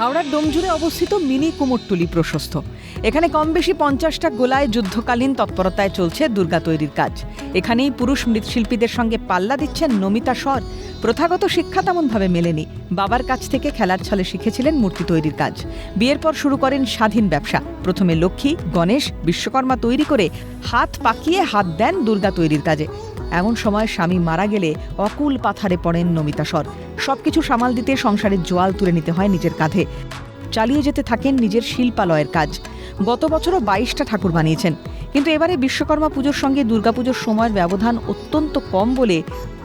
হাওড়ার ডোমজুড়ে অবস্থিত মিনি কুমোরটুলি প্রশস্ত। এখানে কম বেশি পঞ্চাশটা গোলায় যুদ্ধকালীন তৎপরতায় চলছে দুর্গা তৈরির কাজ। এখানেই পুরুষ মৃৎশিল্পীদের সঙ্গে পাল্লা দিচ্ছেন নমিতা স্বর প্রথাগত শিক্ষা তেমনভাবে মেলেনি। বাবার কাছ থেকে খেলার ছলে শিখেছিলেন মূর্তি তৈরির কাজ। বিয়ের পর শুরু করেন স্বাধীন ব্যবসা। প্রথমে লক্ষ্মী, গণেশ, বিশ্বকর্মা তৈরি করে হাত পাকিয়ে হাত দেন দুর্গা তৈরির কাজে। এমন সময় স্বামী মারা গেলে অকুল পাথারে পড়েন নমিতা স্বর সবকিছু সামাল দিতে সংসারের জোয়াল তুলে নিতে হয় নিজের কাঁধে। চালিয়ে যেতে থাকেন নিজের শিল্পালয়ের কাজ। গত বছরও বাইশটা ঠাকুর বানিয়েছেন। কিন্তু এবারে বিশ্বকর্মা পুজোর সঙ্গে দুর্গাপুজোর সময়ের ব্যবধান অত্যন্ত কম বলে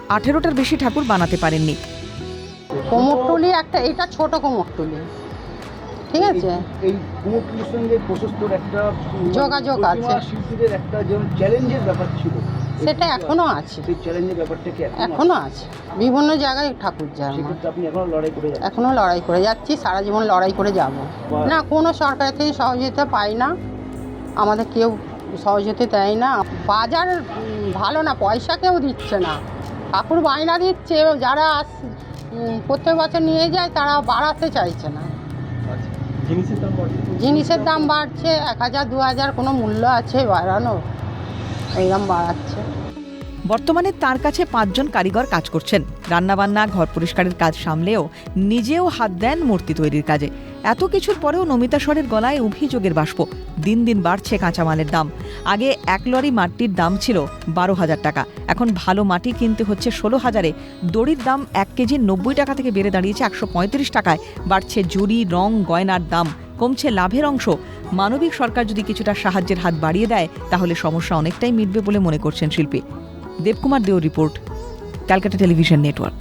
আঠেরোটার বেশি ঠাকুর বানাতে পারেননি। কোমরটুলি একটা এটা ছোট কোমরটুলি ঠিক আছে? এই কুমোরটুলির সঙ্গে প্রশস্তর একটা যোগাযোগ আছে। শিল্পীদের একটা যেমন চ্যালেঞ্জের ব্যাপার ছিল। সেটা এখনও আছে। সেই চ্যালেঞ্জের ব্যাপারটা কি এখনও আছে? বিভিন্ন জায়গায় ঠাকুর যায়। আপনি এখনও লড়াই করে এখনও লড়াই করে যাচ্ছি সারা জীবন লড়াই করে যাব। না কোনো সরকার থেকে সহযোগিতা পাই না। আমাদের কেউ সহযোগিতা দেয় না। বাজার ভালো না পয়সা কেউ দিচ্ছে না। ঠাকুর বায়না দিচ্ছে যারা আস- প্রত্যেক বছর নিয়ে যায় তারা বাড়াতে চাইছে না। জিনিসের দাম বাড়ছে? এক হাজার দু হাজার কোনো মূল্য আছে বাড়ানো এইরকম বাড়াচ্ছে। বর্তমানে তার কাছে পাঁচজন কারিগর কাজ করছেন। রান্নাবান্না, ঘর পরিষ্কারের কাজ সামলেও নিজেও হাত দেন মূর্তি তৈরির কাজে। এত কিছুর পরেও নমিতা স্বরের গলায় অভিযোগের বাষ্প। দিন দিন বাড়ছে কাঁচামালের দাম। আগে এক লরি মাটির দাম ছিল বারো হাজার টাকা। এখন ভালো মাটি কিনতে হচ্ছে ষোলো হাজারে। দড়ির দাম এক কেজি নব্বই টাকা থেকে বেড়ে দাঁড়িয়েছে একশো পঁয়ত্রিশ টাকায়। বাড়ছে জুড়ি রং, গয়নার দাম। কমছে লাভের অংশ। মানবিক সরকার যদি কিছুটা সাহায্যের হাত বাড়িয়ে দেয়, তাহলে সমস্যা অনেকটাই মিটবে বলে মনে করছেন শিল্পী দেবকুমার দেও রিপোর্ট, ক্যালকাটা টেলিভিশন নেটওয়ার্ক।